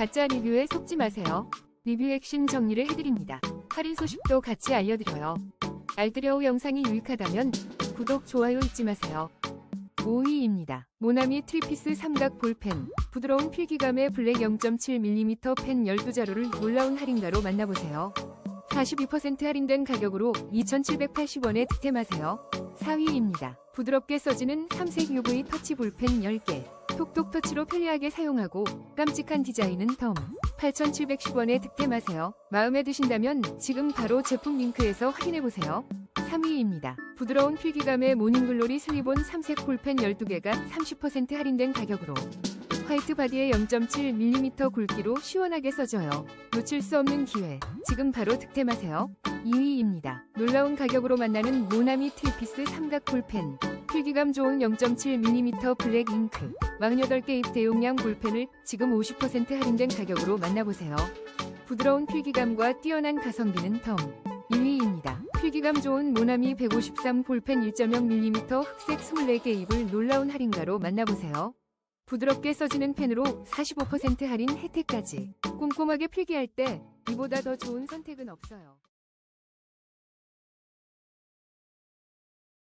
가짜 리뷰에 속지 마세요. 리뷰 액션 정리를 해드립니다. 할인 소식도 같이 알려드려요. 알뜰여우 영상이 유익하다면 구독, 좋아요 잊지 마세요. 5위입니다. 모나미 트리피스 삼각 볼펜. 부드러운 필기감의 블랙 0.7mm 펜 12자루를 놀라운 할인가로 만나보세요. 42% 할인된 가격으로 2,780원에 득템하세요. 4위입니다. 부드럽게 써지는 삼색 UV 터치 볼펜 10개. 톡톡 터치로 편리하게 사용하고 깜찍한 디자인은 덤. 8,710원에 득템하세요. 마음에 드신다면 지금 바로 제품 링크에서 확인해보세요. 3위입니다. 부드러운 필기감의 모닝글로리 슬리본 삼색 볼펜 12개가 30% 할인된 가격으로 화이트 바디의 0.7mm 굵기로 시원하게 써져요. 놓칠 수 없는 기회. 지금 바로 득템하세요. 2위입니다. 놀라운 가격으로 만나는 모나미 트리피스 삼각 볼펜. 필기감 좋은 0.7mm 블랙 잉크. 48개 입 대용량 볼펜을 지금 50% 할인된 가격으로 만나보세요. 부드러운 필기감과 뛰어난 가성비는 덤. 2위입니다. 필기감 좋은 모나미 153 볼펜 1.0mm 흑색 24개 입을 놀라운 할인가로 만나보세요. 부드럽게 써지는 펜으로 45% 할인 혜택까지. 꼼꼼하게 필기할 때 이보다 더 좋은 선택은 없어요.